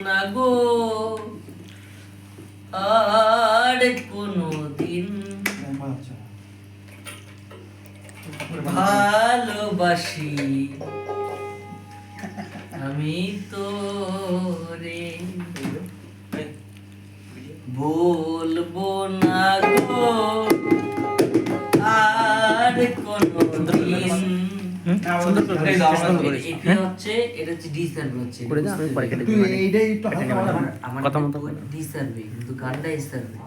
না গো। আর কোনো দিন ভালোবাসি। আমি তো হচ্ছে এটা হচ্ছে ডি সার্ভে হচ্ছে মানে- এইটাই না। আমার কথা মতো ডি সার্ভে কিন্তু গানটা এস সার্ভে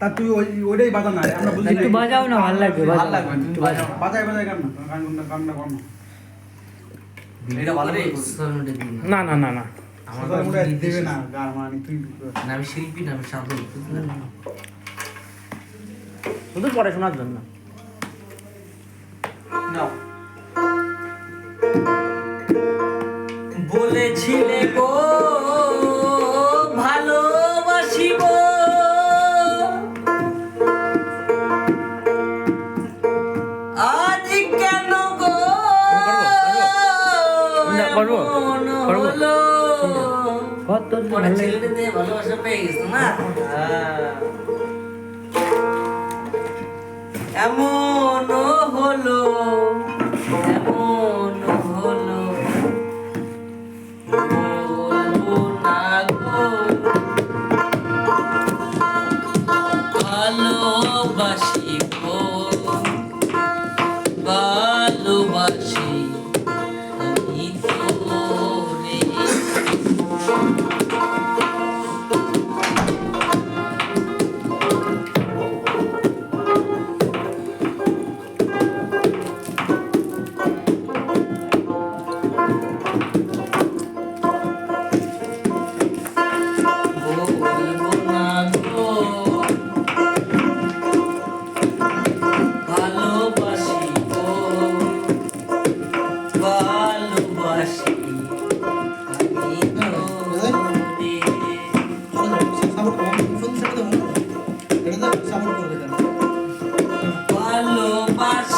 তা তুই ওই ওইটাই বাজা না আমরা বুঝি একটু বাজাও না ভালো লাগবে ভালো লাগবে একটু একটু বাজাও। বাজাই বাজাই গান না গান গান গান না এটা ভালো করে সোশ্যাল মিডিয়া দিন না না না না। আমার আমার কাছে মনে দেবে না গান মানে তুই না আমি শিল্পী না আমি শুধু পড়াশোনার জন্য। বলেছিলে গো ভালোবাসিব আজ কেন গো? কত ভালোবাসা পেয়ে গেছো না হ্যাঁ। এমন হলো এমন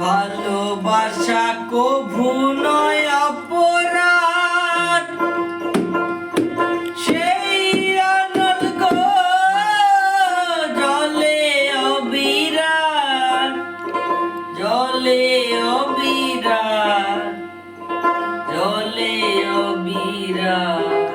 ভালোবাসা কভু নয় অপরাধ। সেই অনল জলে অবিরাট জলে অবিরাট জলে অবিরাট